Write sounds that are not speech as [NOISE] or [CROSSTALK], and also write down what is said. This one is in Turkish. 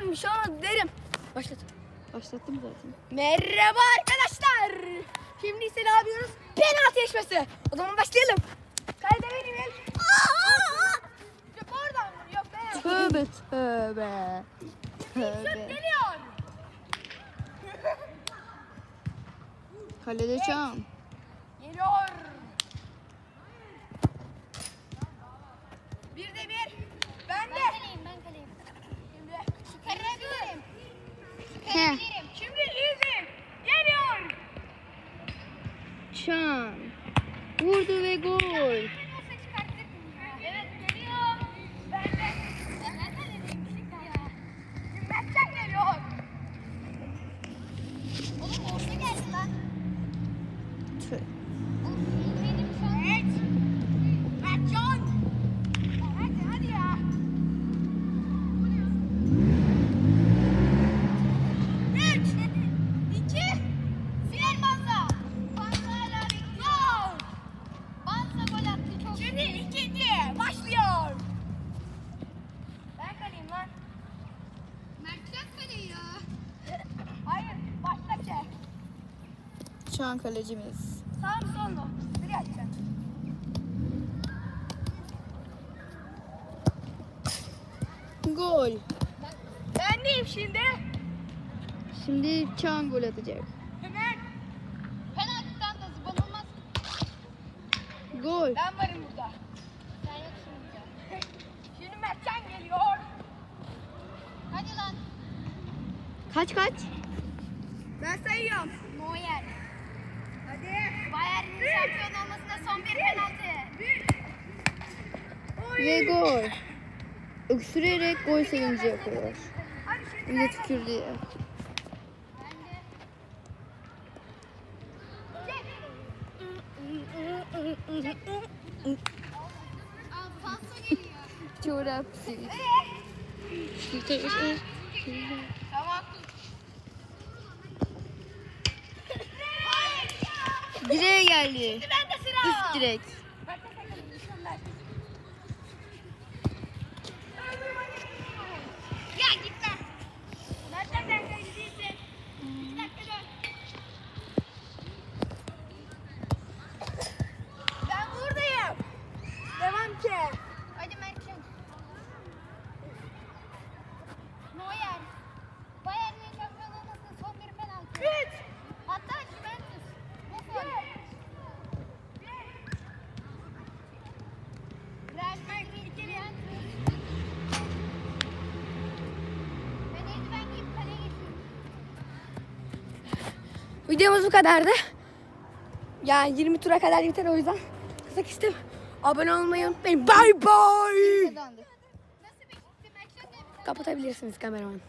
Tamam bir şey derim. Başlat. Başlattım zaten. Merhaba arkadaşlar. Şimdi ise ne yapıyoruz? Penaltı yarışması. O zaman başlayalım. Kalede benim el. Yok oradan vur. Yok be. Tövbe tövbe. Şut Tövbe. geliyor. Kalede Çağan. Geliyor. Bir de bir. Ben de. Ben kaleyim, ben kaleyim. Şimdi. Çıkarabilirim. He. Çıkarabilirim. Şimdi izin. Geliyor. Çağan. Vurdu ve gol. Nasıl Çağan kalecimiz. Sağ mı sol mu? Nereye atacaksın? Gol. Ben neyim şimdi? Şimdi Çağan gol atacak. Hemen. Penaltıdan da zıban olmaz. Gol. Ben varım burada. Sen yoksun burada. [LAUGHS] Şimdi Mertcan geliyor. Hadi lan. Kaç kaç? Ben sayıyorum. Neuer. Hadi. Bayern'in şampiyon olmasına son bir penaltı. Bir. Oy. Ve gol. Öksürerek gol sevinci yapıyor. Bir de tükür diye. Çorap. Tamam. Direğe geldi. Üst direk. Videomuz bu kadardı. Yani 20 tura kadar yeter o yüzden. Kısa kestim. Abone olmayı unutmayın. Bye bye. Kapatabilirsiniz kameraman.